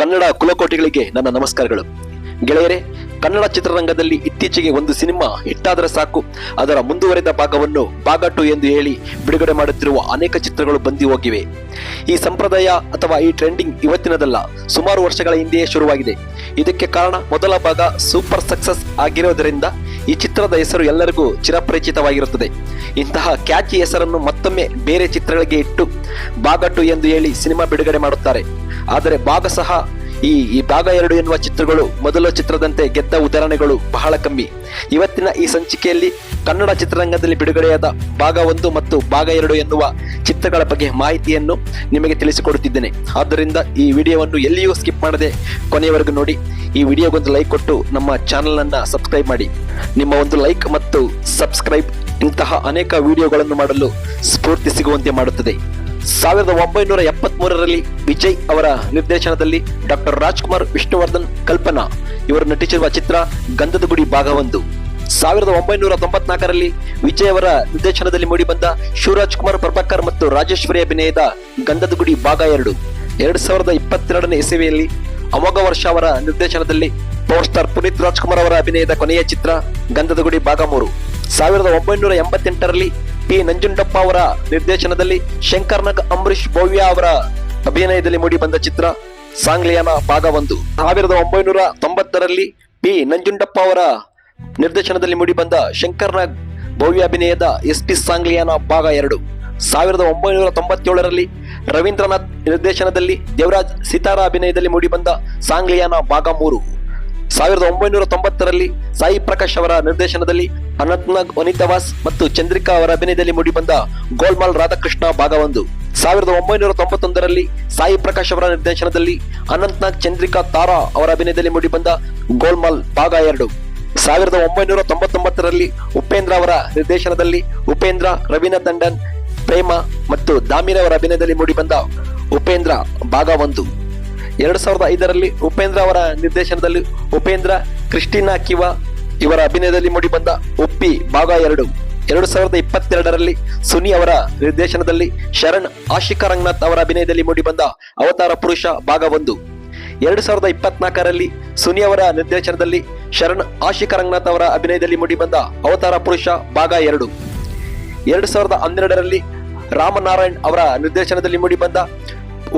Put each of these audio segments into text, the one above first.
ಕನ್ನಡ ಕುಲಕೋಟಿಗಳಿಗೆ ನನ್ನ ನಮಸ್ಕಾರಗಳು. ಗೆಳೆಯರೇ, ಕನ್ನಡ ಚಿತ್ರರಂಗದಲ್ಲಿ ಇತ್ತೀಚೆಗೆ ಒಂದು ಸಿನಿಮಾ ಹಿಟ್ಟಾದರೆ ಸಾಕು. ಅದರ ಮುಂದುವರೆದ ಭಾಗವನ್ನು ಭಾಗ ಟು ಎಂದು ಹೇಳಿ ಬಿಡುಗಡೆ ಮಾಡುತ್ತಿರುವ ಅನೇಕ ಚಿತ್ರಗಳು ಬಂದಿ ಹೋಗಿವೆ. ಈ ಸಂಪ್ರದಾಯ ಅಥವಾ ಈ ಟ್ರೆಂಡಿಂಗ್ ಇವತ್ತಿನದಲ್ಲ, ಸುಮಾರು ವರ್ಷಗಳ ಹಿಂದೆಯೇ ಶುರುವಾಗಿದೆ. ಇದಕ್ಕೆ ಕಾರಣ ಮೊದಲ ಭಾಗ ಸೂಪರ್ ಸಕ್ಸಸ್ ಆಗಿರೋದರಿಂದ ಈ ಚಿತ್ರದ ಹೆಸರು ಎಲ್ಲರಿಗೂ ಚಿರಪರಿಚಿತವಾಗಿರುತ್ತದೆ. ಇಂತಹ ಕ್ಯಾಚಿ ಹೆಸರನ್ನು ಮತ್ತೊಮ್ಮೆ ಬೇರೆ ಚಿತ್ರಗಳಿಗೆ ಇಟ್ಟು, ಬಾಗಟ್ಟು ಎಂದು ಹೇಳಿ ಸಿನಿಮಾ ಬಿಡುಗಡೆ ಮಾಡುತ್ತಾರೆ. ಆದರೆ ಭಾಗ ಸಹ ಈ ಈ ಭಾಗ ಎರಡು ಎನ್ನುವ ಚಿತ್ರಗಳು ಮೊದಲ ಚಿತ್ರದಂತೆ ಗೆದ್ದ ಉದಾಹರಣೆಗಳು ಬಹಳ ಕಮ್ಮಿ. ಇವತ್ತಿನ ಈ ಸಂಚಿಕೆಯಲ್ಲಿ ಕನ್ನಡ ಚಿತ್ರರಂಗದಲ್ಲಿ ಬಿಡುಗಡೆಯಾದ ಭಾಗ ಒಂದು ಮತ್ತು ಭಾಗ ಎರಡು ಎನ್ನುವ ಚಿತ್ರಗಳ ಬಗ್ಗೆ ಮಾಹಿತಿಯನ್ನು ನಿಮಗೆ ತಿಳಿಸಿಕೊಡುತ್ತಿದ್ದೇನೆ. ಆದ್ದರಿಂದ ಈ ವಿಡಿಯೋವನ್ನು ಎಲ್ಲಿಯೂ ಸ್ಕಿಪ್ ಮಾಡದೆ ಕೊನೆಯವರೆಗೂ ನೋಡಿ. ಈ ವಿಡಿಯೋಗೊಂದು ಲೈಕ್ ಕೊಟ್ಟು ನಮ್ಮ ಚಾನೆಲ್ ಅನ್ನ ಸಬ್ಸ್ಕ್ರೈಬ್ ಮಾಡಿ. ನಿಮ್ಮ ಒಂದು ಲೈಕ್ ಮತ್ತು ಸಬ್ಸ್ಕ್ರೈಬ್ ಇಂತಹ ಅನೇಕ ವಿಡಿಯೋಗಳನ್ನು ಮಾಡಲು ಸ್ಫೂರ್ತಿ ಸಿಗುವಂತೆ ಮಾಡುತ್ತದೆ. ಸಾವಿರದ ಒಂಬೈನೂರ ಎಪ್ಪತ್ತ್ ಮೂರರಲ್ಲಿ ವಿಜಯ್ ಅವರ ನಿರ್ದೇಶನದಲ್ಲಿ ಡಾಕ್ಟರ್ ರಾಜ್ಕುಮಾರ್ ವಿಷ್ಣುವರ್ಧನ್ ಕಲ್ಪನಾ. ಇವರು ನಟಿಸಿರುವ ಚಿತ್ರ ಗಂಧದ ಗುಡಿ ಭಾಗ ಒಂದು ಸಾವಿರದ ಒಂಬೈನೂರ ತೊಂಬತ್ನಾಲ್ಕರಲ್ಲಿ ವಿಜಯ್ ಅವರ ನಿರ್ದೇಶನದಲ್ಲಿ ಮೂಡಿಬಂದ ಶಿವರಾಜ್ ಕುಮಾರ್ ಪ್ರಭಾಕರ್ ಮತ್ತು ರಾಜೇಶ್ವರಿ ಅಭಿನಯದ ಗಂಧದ ಗುಡಿ ಭಾಗ ಎರಡು. ಎರಡು ಸಾವಿರದ ಇಪ್ಪತ್ತೆರಡನೇ ಇಸವಿಯಲ್ಲಿ ಅಮೋಘ ವರ್ಷ ಅವರ ನಿರ್ದೇಶನದಲ್ಲಿ ಪವರ್ ಸ್ಟಾರ್ ಪುನೀತ್ ರಾಜ್ಕುಮಾರ್ ಅವರ ಅಭಿನಯದ ಕೊನೆಯ ಚಿತ್ರ ಗಂಧದ ಗುಡಿ ಭಾಗ ಮೂರು. ಸಾವಿರದ ಒಂಬೈನೂರ ಎಂಬತ್ತೆಂಟರಲ್ಲಿ ಪಿ ನಂಜುಂಡಪ್ಪ ಅವರ ನಿರ್ದೇಶನದಲ್ಲಿ ಶಂಕರ್ನಾಗ್ ಅಂಬರೀಶ್ ಭವ್ಯ ಅವರ ಅಭಿನಯದಲ್ಲಿ ಮೂಡಿಬಂದ ಚಿತ್ರ ಸಾಂಗ್ಲಿಯಾನ ಭಾಗ ಒಂದು ಸಾವಿರದ ಒಂಬೈನೂರ ತೊಂಬತ್ತರಲ್ಲಿ ಪಿ ನಂಜುಂಡಪ್ಪ ಅವರ ನಿರ್ದೇಶನದಲ್ಲಿ ಮೂಡಿಬಂದ ಶಂಕರ್ನಾಗ್ ಭವ್ಯ ಅಭಿನಯದ ಎಸ್ ಪಿ ಸಾಂಗ್ಲಿಯಾನ ಭಾಗ ಎರಡು. ಸಾವಿರದ ಒಂಬೈನೂರ ತೊಂಬತ್ತೇಳರಲ್ಲಿ ರವೀಂದ್ರನಾಥ್ ನಿರ್ದೇಶನದಲ್ಲಿ ದೇವರಾಜ್ ಸಿತಾರ ಅಭಿನಯದಲ್ಲಿ ಮೂಡಿಬಂದ ಸಾಂಗ್ಲಿಯಾನ ಭಾಗ ಮೂರು. ಸಾವಿರದ ಒಂಬೈನೂರ ತೊಂಬತ್ತರಲ್ಲಿ ಸಾಯಿ ಪ್ರಕಾಶ್ ಅವರ ನಿರ್ದೇಶನದಲ್ಲಿ ಅನಂತ್ನಾಗ್ ವನಿತಾವಾಸ್ ಮತ್ತು ಚಂದ್ರಿಕಾ ಅವರ ಅಭಿನಯದಲ್ಲಿ ಮೂಡಿಬಂದ ಗೋಲ್ಮಾಲ್ ರಾಧಾಕೃಷ್ಣ ಭಾಗ ಒಂದು ಸಾವಿರದ ಒಂಬೈನೂರ ತೊಂಬತ್ತೊಂದರಲ್ಲಿ ಸಾಯಿ ಪ್ರಕಾಶ್ ಅವರ ನಿರ್ದೇಶನದಲ್ಲಿ ಅನಂತ್ನಾಗ್ ಚಂದ್ರಿಕಾ ತಾರಾ ಅವರ ಅಭಿನಯದಲ್ಲಿ ಮೂಡಿಬಂದ ಗೋಲ್ಮಾಲ್ ಭಾಗ ಎರಡು. ಸಾವಿರದ ಒಂಬೈನೂರ ತೊಂಬತ್ತೊಂಬತ್ತರಲ್ಲಿ ಉಪೇಂದ್ರ ಅವರ ನಿರ್ದೇಶನದಲ್ಲಿ ಉಪೇಂದ್ರ ರವೀನಾ ತಂಡನ್, ಪ್ರೇಮ ಮತ್ತು ದಾಮಿನ ಅವರ ಅಭಿನಯದಲ್ಲಿ ಮೂಡಿಬಂದ ಉಪೇಂದ್ರ ಭಾಗ ಒಂದು. ಎರಡು ಸಾವಿರದ ಐದರಲ್ಲಿ ಉಪೇಂದ್ರ ಅವರ ನಿರ್ದೇಶನದಲ್ಲಿ ಉಪೇಂದ್ರ, ಕ್ರಿಸ್ಟಿನಾ ಕಿವಾ ಇವರ ಅಭಿನಯದಲ್ಲಿ ಮೂಡಿಬಂದ ಉಪ್ಪಿ ಭಾಗ ಎರಡು. ಎರಡು ಸಾವಿರದ ಇಪ್ಪತ್ತೆರಡರಲ್ಲಿ ಸುನಿ ಅವರ ನಿರ್ದೇಶನದಲ್ಲಿ ಶರಣ್ ಆಶಿಕಾ ರಂಗನಾಥ್ ಅವರ ಅಭಿನಯದಲ್ಲಿ ಮೂಡಿಬಂದ ಅವತಾರ ಪುರುಷ ಭಾಗ ಒಂದು. ಎರಡು ಸಾವಿರದ ಇಪ್ಪತ್ನಾಲ್ಕರಲ್ಲಿ ಸುನಿ ಅವರ ನಿರ್ದೇಶನದಲ್ಲಿ ಶರಣ್ ಆಶಿಕಾ ರಂಗನಾಥ್ ಅವರ ಅಭಿನಯದಲ್ಲಿ ಮೂಡಿಬಂದ ಅವತಾರ ಪುರುಷ ಭಾಗ ಎರಡು. ಎರಡು ಸಾವಿರದ ಹನ್ನೆರಡರಲ್ಲಿ ರಾಮನಾರಾಯಣ್ ಅವರ ನಿರ್ದೇಶನದಲ್ಲಿ ಮೂಡಿಬಂದ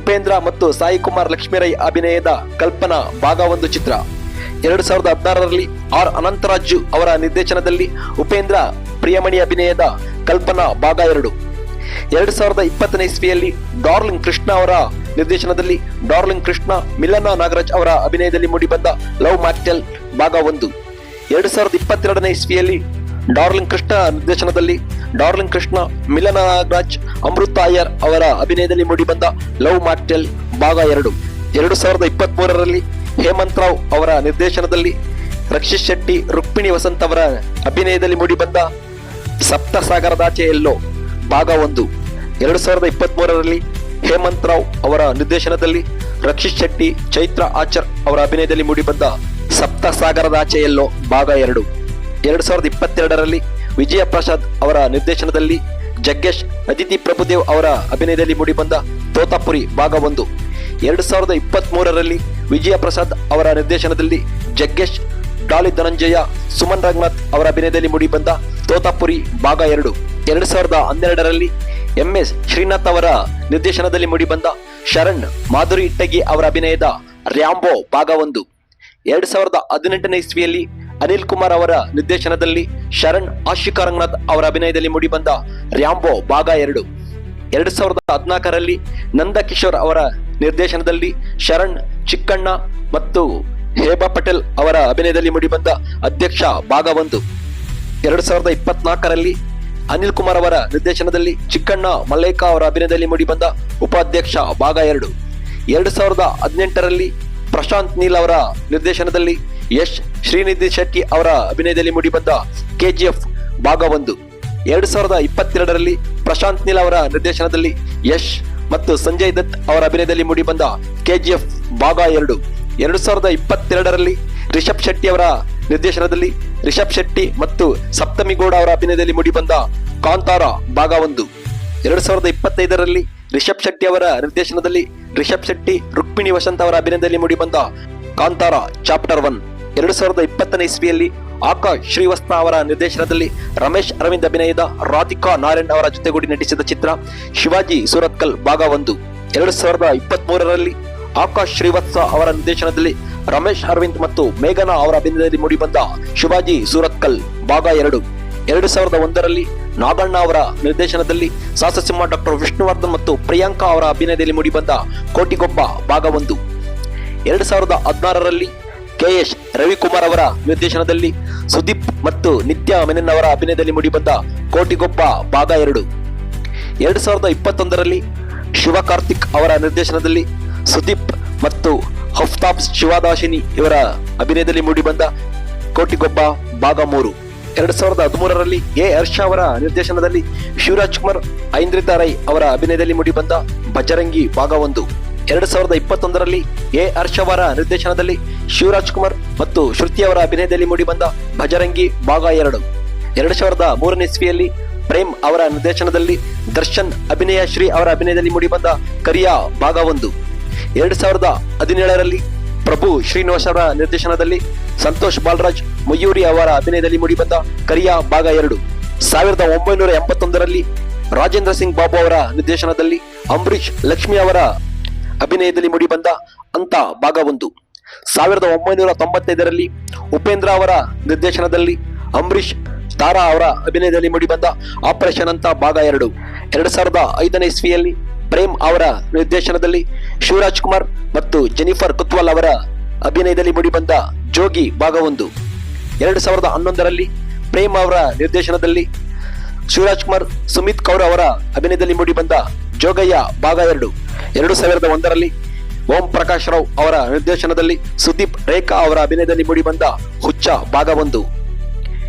ಉಪೇಂದ್ರ ಮತ್ತು ಸಾಯಿ ಕುಮಾರ್ ಲಕ್ಷ್ಮೀರೈ ಅಭಿನಯದ ಕಲ್ಪನಾ ಭಾಗ ಒಂದು ಚಿತ್ರ. ಎರಡು ಸಾವಿರದ ಹದಿನಾರರಲ್ಲಿ ಆರ್ ಅನಂತರಾಜು ಅವರ ನಿರ್ದೇಶನದಲ್ಲಿ ಉಪೇಂದ್ರ ಪ್ರಿಯಮಣಿ ಅಭಿನಯದ ಕಲ್ಪನಾ ಭಾಗ ಎರಡು. ಎರಡು ಸಾವಿರದ ಇಪ್ಪತ್ತನೇ ಇಸ್ವಿಯಲ್ಲಿ ಡಾರ್ಲಿಂಗ್ ಕೃಷ್ಣ ಅವರ ನಿರ್ದೇಶನದಲ್ಲಿ ಡಾರ್ಲಿಂಗ್ ಕೃಷ್ಣ ಮಿಲನ ನಾಗರಾಜ್ ಅವರ ಅಭಿನಯದಲ್ಲಿ ಮೂಡಿಬಂದ ಲವ್ ಮ್ಯಾಕ್ಟೆಲ್ ಭಾಗ ಒಂದು. ಎರಡು ಸಾವಿರದ ಇಪ್ಪತ್ತೆರಡನೇ ಇಸ್ವಿಯಲ್ಲಿ ಡಾರ್ಲಿಂಗ್ ಕೃಷ್ಣ ನಿರ್ದೇಶನದಲ್ಲಿ ಡಾರ್ಲಿಂಗ್ ಕೃಷ್ಣ ಮಿಲನ ನಾಗರಾಜ್ ಅಮೃತ ಅಯ್ಯರ್ ಅವರ ಅಭಿನಯದಲ್ಲಿ ಮೂಡಿಬಂದ ಲವ್ ಮಾರ್ಟೆಲ್ ಭಾಗ ಎರಡು. ಎರಡು ಸಾವಿರದ ಇಪ್ಪತ್ತ್ ಮೂರರಲ್ಲಿ ಹೇಮಂತ್ ರಾವ್ ಅವರ ನಿರ್ದೇಶನದಲ್ಲಿ ರಕ್ಷಿತ್ ಶೆಟ್ಟಿ, ರುಕ್ಮಿಣಿ ವಸಂತ್ ಅವರ ಅಭಿನಯದಲ್ಲಿ ಮೂಡಿಬಂದ ಸಪ್ತಸಾಗರದಾಚೆ ಎಲ್ಲೋ ಭಾಗ ಒಂದು. ಎರಡು ಸಾವಿರದ ಇಪ್ಪತ್ತ್ ಮೂರರಲ್ಲಿ ಹೇಮಂತ್ ರಾವ್ ಅವರ ನಿರ್ದೇಶನದಲ್ಲಿ ರಕ್ಷಿತ್ ಶೆಟ್ಟಿ, ಚೈತ್ರ ಆಚರ್ ಅವರ ಅಭಿನಯದಲ್ಲಿ ಮೂಡಿಬಂದ ಸಪ್ತಸಾಗರದಾಚೆ ಎಲ್ಲೋ ಭಾಗ ಎರಡು. ಎರಡು ಸಾವಿರದ ಇಪ್ಪತ್ತೆರಡರಲ್ಲಿ ವಿಜಯ ಪ್ರಸಾದ್ ಅವರ ನಿರ್ದೇಶನದಲ್ಲಿ ಜಗ್ಗೇಶ್, ಅದಿತಿ ಪ್ರಭುದೇವ್ ಅವರ ಅಭಿನಯದಲ್ಲಿ ಮೂಡಿಬಂದ ತೋತಾಪುರಿ ಭಾಗ ಒಂದು. ಎರಡು ಸಾವಿರದ ಇಪ್ಪತ್ತ್ ಮೂರರಲ್ಲಿ ವಿಜಯ ಪ್ರಸಾದ್ ಅವರ ನಿರ್ದೇಶನದಲ್ಲಿ ಜಗ್ಗೇಶ್ ಡಾಲಿ ಧನಂಜಯ, ಸುಮನ್ ರಂಗನಾಥ್ ಅವರ ಅಭಿನಯದಲ್ಲಿ ಮೂಡಿಬಂದ ತೋತಾಪುರಿ ಭಾಗ ಎರಡು. ಎರಡು ಸಾವಿರದ ಹನ್ನೆರಡರಲ್ಲಿ ಎಂ ಎಸ್ ಶ್ರೀನಾಥ್ ಅವರ ನಿರ್ದೇಶನದಲ್ಲಿ ಮೂಡಿಬಂದ ಶರಣ್, ಮಾಧುರಿ ಇಟ್ಟಗಿ ಅವರ ಅಭಿನಯದ ರ್ಯಾಂಬೋ ಭಾಗ ಒಂದು. ಎರಡು ಸಾವಿರದ ಹದಿನೆಂಟನೇ ಇಸ್ವಿಯಲ್ಲಿ ಅನಿಲ್ ಕುಮಾರ್ ಅವರ ನಿರ್ದೇಶನದಲ್ಲಿ ಶರಣ್, ಆಶಿಕಾ ರಂಗನಾಥ್ ಅವರ ಅಭಿನಯದಲ್ಲಿ ಮೂಡಿಬಂದ ರ್ಯಾಂಬೋ ಭಾಗ ಎರಡು. ಎರಡು ಸಾವಿರದ ಹದಿನಾಲ್ಕರಲ್ಲಿ ನಂದಕಿಶೋರ್ ಅವರ ನಿರ್ದೇಶನದಲ್ಲಿ ಶರಣ್ ಚಿಕ್ಕಣ್ಣ ಮತ್ತು ಹೇಬಾ ಪಟೇಲ್ ಅವರ ಅಭಿನಯದಲ್ಲಿ ಮೂಡಿಬಂದ ಅಧ್ಯಕ್ಷ ಭಾಗ ಒಂದು ಎರಡು ಸಾವಿರದ ಇಪ್ಪತ್ನಾಲ್ಕರಲ್ಲಿ ಅನಿಲ್ ಕುಮಾರ್ ಅವರ ನಿರ್ದೇಶನದಲ್ಲಿ ಚಿಕ್ಕಣ್ಣ ಮಲ್ಲೈಕಾ ಅವರ ಅಭಿನಯದಲ್ಲಿ ಮೂಡಿಬಂದ ಉಪಾಧ್ಯಕ್ಷ ಭಾಗ ಎರಡು. ಎರಡು ಸಾವಿರದ ಹದಿನೆಂಟರಲ್ಲಿ ಪ್ರಶಾಂತ್ ನೀಲ್ ಅವರ ನಿರ್ದೇಶನದಲ್ಲಿ ಯಶ್ ಶ್ರೀನಿಧಿ ಶೆಟ್ಟಿ ಅವರ ಅಭಿನಯದಲ್ಲಿ ಮೂಡಿಬಂದ ಕೆಜಿಎಫ್ ಭಾಗ ಒಂದು. ಎರಡು ಸಾವಿರದ ಇಪ್ಪತ್ತೆರಡರಲ್ಲಿ ಪ್ರಶಾಂತ್ ನೀಲ್ ಅವರ ನಿರ್ದೇಶನದಲ್ಲಿ ಯಶ್ ಮತ್ತು ಸಂಜಯ್ ದತ್ ಅವರ ಅಭಿನಯದಲ್ಲಿ ಮೂಡಿಬಂದ ಕೆಜಿಎಫ್ ಭಾಗ ಎರಡು. ಎರಡು ಸಾವಿರದ ಇಪ್ಪತ್ತೆರಡರಲ್ಲಿ ರಿಷಬ್ ಶೆಟ್ಟಿ ಅವರ ನಿರ್ದೇಶನದಲ್ಲಿ ರಿಷಬ್ ಶೆಟ್ಟಿ ಮತ್ತು ಸಪ್ತಮಿ ಗೌಡ ಅವರ ಅಭಿನಯದಲ್ಲಿ ಮೂಡಿಬಂದ ಕಾಂತಾರ ಭಾಗ ಒಂದು. ಎರಡು ಸಾವಿರದ ಇಪ್ಪತ್ತೈದರಲ್ಲಿ ರಿಷಬ್ ಶೆಟ್ಟಿ ಅವರ ನಿರ್ದೇಶನದಲ್ಲಿ ರಿಷಬ್ ಶೆಟ್ಟಿ, ರುಕ್ಮಿಣಿ ವಸಂತ್ ಅವರ ಅಭಿನಯದಲ್ಲಿ ಮೂಡಿಬಂದ ಕಾಂತಾರ ಚಾಪ್ಟರ್ ಒನ್. ಎರಡು ಸಾವಿರದ ಇಪ್ಪತ್ತನೇ ಇಸ್ವಿಯಲ್ಲಿ ಆಕಾಶ್ ಶ್ರೀವಸ್ತ ಅವರ ನಿರ್ದೇಶನದಲ್ಲಿ ರಮೇಶ್ ಅರವಿಂದ್ ಅಭಿನಯದ ರಾಧಿಕಾ ನಾರಾಯಣ್ ಅವರ ಜೊತೆಗೂಡಿ ನಟಿಸಿದ ಚಿತ್ರ ಶಿವಾಜಿ ಸೂರತ್ಕಲ್ ಭಾಗ ಒಂದು. ಎರಡು ಸಾವಿರದ ಇಪ್ಪತ್ತ್ ಮೂರರಲ್ಲಿ ಆಕಾಶ್ ಶ್ರೀವತ್ಸ ಅವರ ನಿರ್ದೇಶನದಲ್ಲಿ ರಮೇಶ್ ಅರವಿಂದ್ ಮತ್ತು ಮೇಘನಾ ಅವರ ಅಭಿನಯದಲ್ಲಿ ಮೂಡಿಬಂದ ಶಿವಾಜಿ ಸೂರತ್ಕಲ್ ಭಾಗ ಎರಡು. ಎರಡು ಸಾವಿರದ ಒಂದರಲ್ಲಿ ನಾಗಣ್ಣ ಅವರ ನಿರ್ದೇಶನದಲ್ಲಿ ಸಾಹಸಸಿಂಹ ಡಾಕ್ಟರ್ ವಿಷ್ಣುವರ್ಧನ್ ಮತ್ತು ಪ್ರಿಯಾಂಕಾ ಅವರ ಅಭಿನಯದಲ್ಲಿ ಮೂಡಿಬಂದ ಕೋಟಿಗೊಬ್ಬ ಭಾಗ ಒಂದು. ಎರಡು ಸಾವಿರದ ಹದಿನಾರರಲ್ಲಿ ಕೆ ಎಸ್ ರವಿಕುಮಾರ್ ಅವರ ನಿರ್ದೇಶನದಲ್ಲಿ ಸುದೀಪ್ ಮತ್ತು ನಿತ್ಯ ಮೆನನ್ ಅವರ ಅಭಿನಯದಲ್ಲಿ ಮೂಡಿಬಂದ ಕೋಟಿಗೊಬ್ಬ ಭಾಗ ಎರಡು. ಎರಡು ಸಾವಿರದ ಇಪ್ಪತ್ತೊಂದರಲ್ಲಿ ಶಿವ ಕಾರ್ತಿಕ್ ಅವರ ನಿರ್ದೇಶನದಲ್ಲಿ ಸುದೀಪ್ ಮತ್ತು ಹಫ್ತಾಬ್ ಶಿವದಾಶಿನಿ ಇವರ ಅಭಿನಯದಲ್ಲಿ ಮೂಡಿಬಂದ ಕೋಟಿಗೊಬ್ಬ ಭಾಗ ಮೂರು. ಎರಡು ಸಾವಿರದ ಹದಿಮೂರರಲ್ಲಿ ಎ ಹರ್ಷ ಅವರ ನಿರ್ದೇಶನದಲ್ಲಿ ಶಿವರಾಜ್ ಕುಮಾರ್, ಐಂದ್ರಿತಾ ರೈ ಅವರ ಅಭಿನಯದಲ್ಲಿ ಮೂಡಿಬಂದ ಬಜರಂಗಿ ಭಾಗ ಒಂದು. ಎರಡು ಸಾವಿರದ ಇಪ್ಪತ್ತೊಂದರಲ್ಲಿ ಎ ಹರ್ಷ ಅವರ ನಿರ್ದೇಶನದಲ್ಲಿ ಶಿವರಾಜ್ ಕುಮಾರ್ ಮತ್ತು ಶ್ರುತಿ ಅವರ ಅಭಿನಯದಲ್ಲಿ ಮೂಡಿಬಂದ ಭಜರಂಗಿ ಭಾಗ ಎರಡು. ಎರಡು ಸಾವಿರದ ಮೂರನೇ ಇಸ್ವಿಯಲ್ಲಿ ಪ್ರೇಮ್ ಅವರ ನಿರ್ದೇಶನದಲ್ಲಿ ದರ್ಶನ್ ಅಭಿನಯ, ಶ್ರೀ ಅವರ ಅಭಿನಯದಲ್ಲಿ ಮೂಡಿಬಂದ ಕರಿಯಾ ಭಾಗ ಒಂದು. ಎರಡು ಸಾವಿರದ ಹದಿನೇಳರಲ್ಲಿ ಪ್ರಭು ಶ್ರೀನಿವಾಸ್ ಅವರ ನಿರ್ದೇಶನದಲ್ಲಿ ಸಂತೋಷ್ ಬಾಲರಾಜ್ ಮಯೂರಿ ಅವರ ಅಭಿನಯದಲ್ಲಿ ಮೂಡಿಬಂದ ಕರಿಯಾ ಭಾಗ ಎರಡು. ಸಾವಿರದ ಒಂಬೈನೂರ ಎಂಬತ್ತೊಂದರಲ್ಲಿ ರಾಜೇಂದ್ರ ಸಿಂಗ್ ಬಾಬು ಅವರ ನಿರ್ದೇಶನದಲ್ಲಿ ಅಂಬರೀಷ್ ಲಕ್ಷ್ಮಿ ಅವರ ಅಭಿನಯದಲ್ಲಿ ಮೂಡಿಬಂದ ಅಂತ ಭಾಗ ಒಂದು. ಸಾವಿರದ ಒಂಬೈನೂರ ತೊಂಬತ್ತೈದರಲ್ಲಿ ಉಪೇಂದ್ರ ಅವರ ನಿರ್ದೇಶನದಲ್ಲಿ ಅಂಬರೀಷ್ ತಾರಾ ಅವರ ಅಭಿನಯದಲ್ಲಿ ಮೂಡಿಬಂದ ಆಪರೇಷನ್ ಅಂತ ಭಾಗ ಎರಡು. ಎರಡು ಸಾವಿರದ ಐದನೇ ಇಸ್ವಿಯಲ್ಲಿ ಪ್ರೇಮ್ ಅವರ ನಿರ್ದೇಶನದಲ್ಲಿ ಶಿವರಾಜ್ ಕುಮಾರ್ ಮತ್ತು ಜೆನಿಫರ್ ಕುತ್ವಾಲ್ ಅವರ ಅಭಿನಯದಲ್ಲಿ ಮೂಡಿಬಂದ ಜೋಗಿ ಭಾಗ ಒಂದು. ಎರಡು ಸಾವಿರದ ಹನ್ನೊಂದರಲ್ಲಿ ಪ್ರೇಮ್ ಅವರ ನಿರ್ದೇಶನದಲ್ಲಿ ಶಿವರಾಜ್ ಕುಮಾರ್, ಸುಮಿತ್ ಕೌರ್ ಅವರ ಅಭಿನಯದಲ್ಲಿ ಮೂಡಿಬಂದ ಜೋಗಯ್ಯ ಭಾಗ ಎರಡು. ಎರಡು ಸಾವಿರದ ಒಂದರಲ್ಲಿ ಓಂ ಪ್ರಕಾಶ್ ರಾವ್ ಅವರ ನಿರ್ದೇಶನದಲ್ಲಿ ಸುದೀಪ್ ರೇಖಾ ಅವರ ಅಭಿನಯದಲ್ಲಿ ಮೂಡಿಬಂದ ಹುಚ್ಚ ಭಾಗ ಒಂದು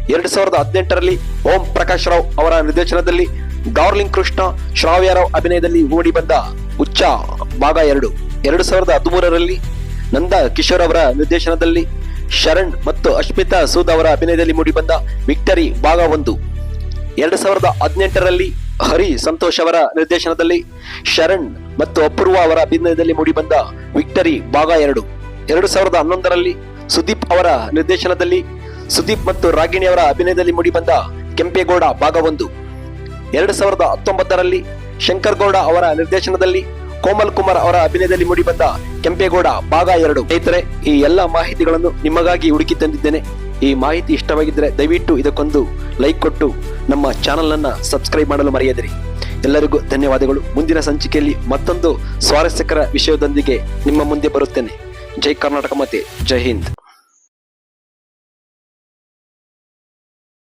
ಎರಡು ಸಾವಿರದ ಹದಿನೆಂಟರಲ್ಲಿ ಓಂ ಪ್ರಕಾಶ್ ರಾವ್ ಅವರ ನಿರ್ದೇಶನದಲ್ಲಿ ಡಾರ್ಲಿಂಗ್ ಕೃಷ್ಣ ಶ್ರಾವ್ಯರಾವ್ ಅಭಿನಯದಲ್ಲಿ ಮೂಡಿಬಂದ ಹುಚ್ಚ ಭಾಗ ಎರಡು. ಎರಡು ಸಾವಿರದ ಹದಿಮೂರರಲ್ಲಿ ನಂದ ಕಿಶೋರ್ ಅವರ ನಿರ್ದೇಶನದಲ್ಲಿ ಶರಣ್ ಮತ್ತು ಅಶ್ಮಿತಾ ಸೂದ್ ಅವರ ಅಭಿನಯದಲ್ಲಿ ಮೂಡಿಬಂದ ವಿಕ್ಟರಿ ಭಾಗ ಒಂದು. ಎರಡು ಸಾವಿರದ ಹದಿನೆಂಟರಲ್ಲಿ ಹರಿ ಸಂತೋಷ್ ಅವರ ನಿರ್ದೇಶನದಲ್ಲಿ ಶರಣ್ ಮತ್ತು ಅಪೂರ್ವ ಅವರ ಅಭಿನಯದಲ್ಲಿ ಮೂಡಿಬಂದ ವಿಕ್ಟರಿ ಭಾಗ ಎರಡು. ಎರಡು ಸಾವಿರದ ಹನ್ನೊಂದರಲ್ಲಿ ಸುದೀಪ್ ಅವರ ನಿರ್ದೇಶನದಲ್ಲಿ ಸುದೀಪ್ ಮತ್ತು ರಾಗಿಣಿ ಅವರ ಅಭಿನಯದಲ್ಲಿ ಮೂಡಿಬಂದ ಕೆಂಪೇಗೌಡ ಭಾಗ ಒಂದು. ಎರಡು ಸಾವಿರದ ಹತ್ತೊಂಬತ್ತರಲ್ಲಿ ಶಂಕರ್ ಗೌಡ ಅವರ ನಿರ್ದೇಶನದಲ್ಲಿ ಕೋಮಲ್ ಕುಮಾರ್ ಅವರ ಅಭಿನಯದಲ್ಲಿ ಮೂಡಿಬಂದ ಕೆಂಪೇಗೌಡ ಭಾಗ ಎರಡು. ಸ್ನೇಹಿತರೆ, ಈ ಎಲ್ಲ ಮಾಹಿತಿಗಳನ್ನು ನಿಮಗಾಗಿ ಹುಡುಕಿ ತಂದಿದ್ದೇನೆ. ಈ ಮಾಹಿತಿ ಇಷ್ಟವಾಗಿದ್ದರೆ ದಯವಿಟ್ಟು ಇದಕ್ಕೊಂದು ಲೈಕ್ ಕೊಟ್ಟು ನಮ್ಮ ಚಾನಲ್ ಅನ್ನ ಸಬ್ಸ್ಕ್ರೈಬ್ ಮಾಡಲು ಮರೆಯದಿರಿ. ಎಲ್ಲರಿಗೂ ಧನ್ಯವಾದಗಳು. ಮುಂದಿನ ಸಂಚಿಕೆಯಲ್ಲಿ ಮತ್ತೊಂದು ಸ್ವಾರಸ್ಯಕರ ವಿಷಯದೊಂದಿಗೆ ನಿಮ್ಮ ಮುಂದೆ ಬರುತ್ತೇನೆ. ಜೈ ಕರ್ನಾಟಕ ಮತ್ತೆ ಜೈ ಹಿಂದ್.